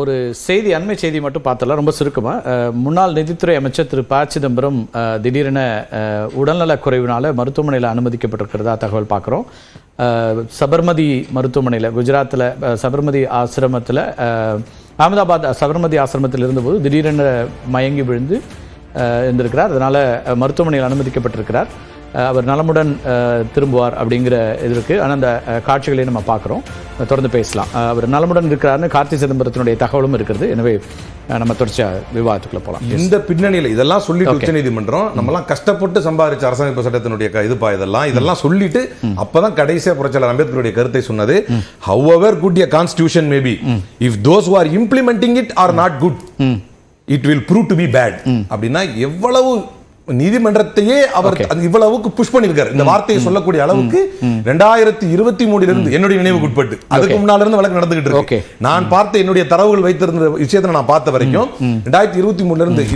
ஒரு செய்தி அண்மை செய்தி மட்டும் பார்த்தலாம் ரொம்ப சுருக்கமாக முன்னாள் நிதித்துறை அமைச்சர் திரு ப. சிதம்பரம் திடீரென உடல்நலக் குறைவினால மருத்துவமனையில் அனுமதிக்கப்பட்டிருக்கிறதா தகவல் பார்க்குறோம். சபர்மதி மருத்துவமனையில் குஜராத்தில் சபர்மதி ஆசிரமத்தில் அகமதாபாத் சபர்மதி ஆசிரமத்தில் இருந்தபோது திடீரென மயங்கி விழுந்து இருந்திருக்கிறார் அதனால் மருத்துவமனையில் அனுமதிக்கப்பட்டிருக்கிறார். அவர் நலமுடன் திரும்புவார் அப்படிங்கிற இது இருக்குது ஆனால் அந்த காட்சிகளை நம்ம பார்க்குறோம். தொடர்ந்து பேசலாம். அவர் நலமுடன் இருக்கிறார்னு கார்த்தி சிதம்பரத்தினுடைய தகவலும் இருக்கிறது. எனவே நம்ம தொடர்ச்சியாக விவாதத்துக்குள்ள போகலாம் இந்த பின்னணியில இதெல்லாம் சொல்லிட்டு உச்சநீதிமன்றம் நம்மலாம் கஷ்டப்பட்டு சம்பாதிச்ச அரசமைப்பு சட்டத்தினுடைய இதுப்பா இதெல்லாம் இதெல்லாம் சொல்லிட்டு அப்பதான் கடைசியா புரட்சியாளர் அம்பேத்கருடைய கருத்தை சொன்னது. How good a constitution maybe if those are implementing it are not good it will prove to be bad அப்படின்னா எவ்வளவு நீதிமன்றத்தையே அவர் இவ்வளவுக்கு புஷ் பண்ணிருக்காரு இந்த வார்த்தையை சொல்லக்கூடிய அளவுக்கு ரெண்டாயிரத்தி இருபத்தி மூணுல இருந்து என்னுடைய நினைவுக்கு உட்பட்டு. அதுக்கு முன்னால இருந்து வழக்கு நடந்துகிட்டு. இருக்கு. நான் பார்த்த என்னுடைய தரவுகள் வைத்திருந்த விஷயத்தை நான் பார்த்த வரைக்கும் ரெண்டாயிரத்தி இருபத்தி மூணுல இருந்து இந்த